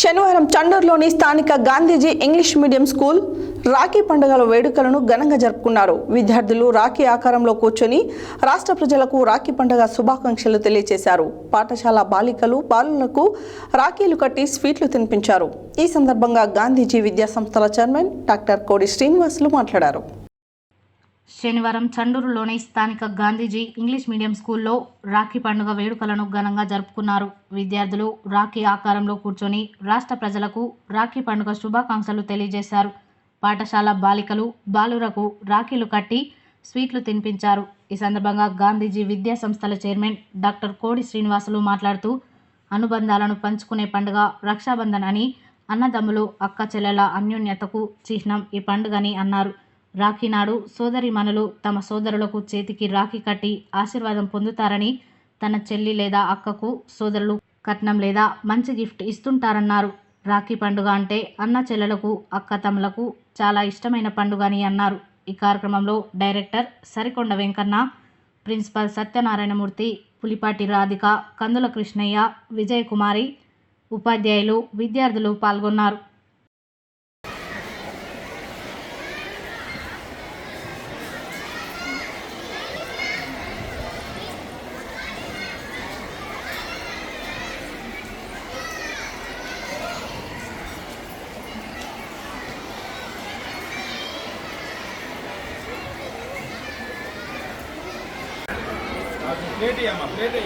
శనివారం చండూరులోని స్థానిక Gandhiji English medium school Rakhi పండుగల వేడుకలను ఘనంగా జరుపుకున్నారు. విద్యార్థులు రాఖీ ఆకారంలో కూర్చొని రాష్ట్ర ప్రజలకు రాఖీ పండుగ శుభాకాంక్షలు తెలియజేశారు పాఠశాల బాలికలు బాలులకు రాఖీలు కట్టి స్వీట్లు తినిపించారు. ఈ సందర్భంగా గాంధీజీ విద్యా సంస్థల చైర్మన్ డాక్టర్ కోడి శ్రీనివాసులు మాట్లాడారు. శనివారం చండూరులోని స్థానిక గాంధీజీ ఇంగ్లీష్ మీడియం స్కూల్లో రాఖీ పండుగ వేడుకలను ఘనంగా జరుపుకున్నారు. విద్యార్థులు రాఖీ ఆకారంలో కూర్చొని రాష్ట్ర ప్రజలకు రాఖీ పండుగ శుభాకాంక్షలు తెలియజేశారు. పాఠశాల బాలికలు బాలురకు రాఖీలు కట్టి స్వీట్లు తినిపించారు. ఈ సందర్భంగా గాంధీజీ విద్యా సంస్థల చైర్మన్ డాక్టర్ కోడి శ్రీనివాసులు మాట్లాడుతూ అనుబంధాలను పంచుకునే పండుగ రక్షాబంధన్ అని అన్నదమ్ములు అక్క చెల్లెల అన్యోన్యతకు చిహ్నం ఈ పండుగని అన్నారు. రాఖీ నాడు సోదరిమణులు తమ సోదరులకు చేతికి రాఖీ కట్టి ఆశీర్వాదం పొందుతారని తన చెల్లి లేదా అక్కకు సోదరులు కట్నం లేదా మంచి గిఫ్ట్ ఇస్తుంటారన్నారు. రాఖీ పండుగ అంటే అన్న చెల్లెలకు అక్క తమ్ములకు చాలా ఇష్టమైన పండుగ అని అన్నారు. ఈ కార్యక్రమంలో డైరెక్టర్ సరికొండ వెంకన్న ప్రిన్సిపల్ సత్యనారాయణమూర్తి పులిపాటి రాధిక కందుల కృష్ణయ్య విజయకుమారి ఉపాధ్యాయులు విద్యార్థులు పాల్గొన్నారు. ప్లేట్ అమ్మా ప్లేట్